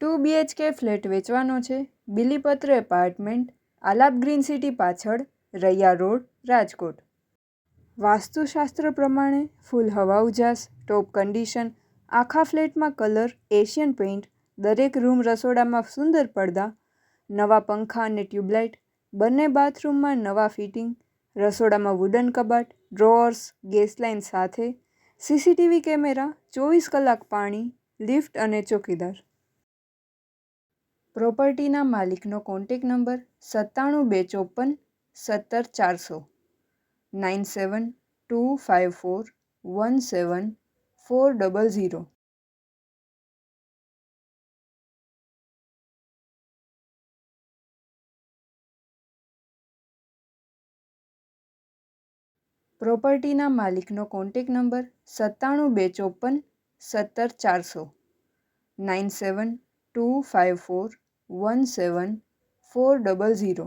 Two BHK flat વેચવાનો છે. Bilipatra apartment, Aalap green city પાછળ, રૈયા રોડ, રાજકોટ. વાસ્તુશાસ્ત્ર પ્રમાણે, ફૂલ હવા ઉજાસ, ટોપ કન્ડિશન, આખા ફ્લેટમાં કલર, એશિયન પેઇન્ટ, દરેક રૂમ રસોડામાં સુંદર પડદા, નવા પંખા અને ટ્યુબલાઇટ, બંને બાથરૂમમાં નવા ફિટિંગ, રસોડામાં વુડન કબાટ ડ્રોઅર્સ ગેસ લાઇન સાથે, સીસીટીવી કેમેરા, ચોવીસ કલાક પાણી, લિફ્ટ અને ચોકીદાર. પ્રોપર્ટીના માલિકનો કોન્ટેક નંબર સત્તાણું બે ચોપન સત્તર ચારસો nine seven two five four one seven four double zero પ્રોપર્ટીના માલિકનો કોન્ટેક નંબર સત્તાણું બે ચોપન સત્તર ચારસો nine seven two five four one seven four double zero